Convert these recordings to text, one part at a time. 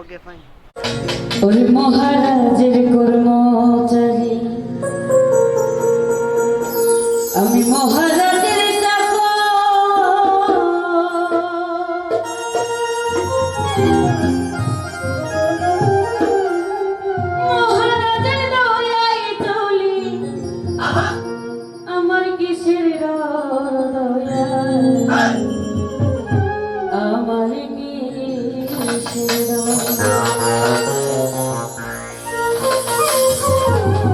Okay fine ওই মহারাজের কর্মচারী আমি মহারাজের মহারাজের দয়ায় চলি। আমার Thank.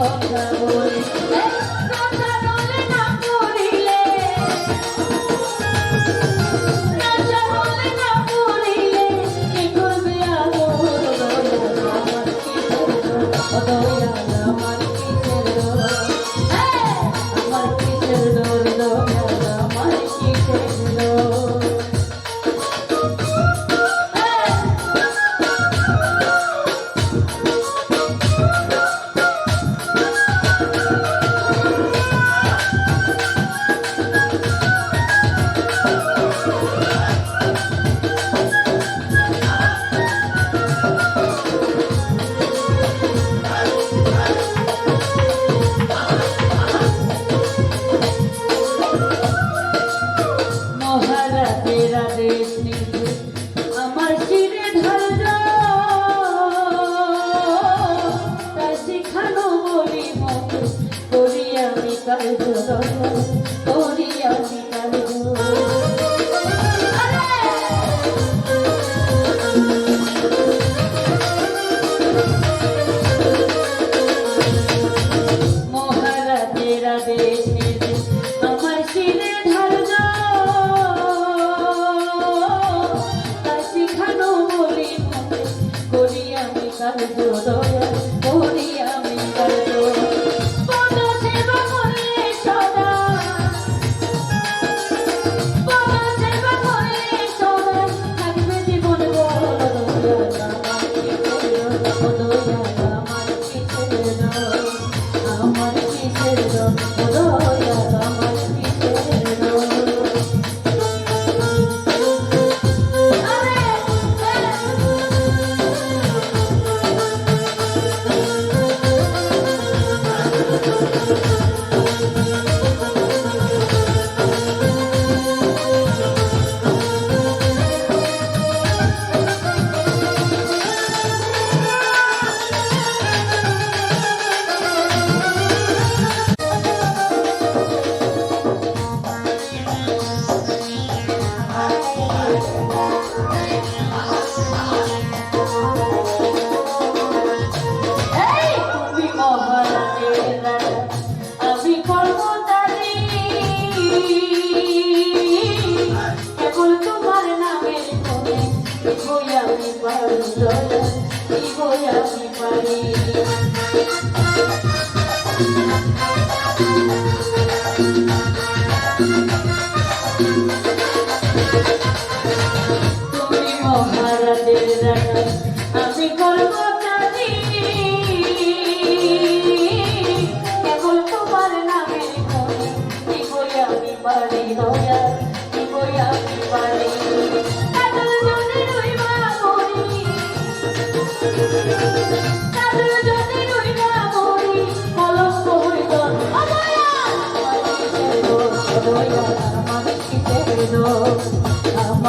কথা বলি Ori, Ori, Ori, Ori,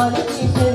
আমার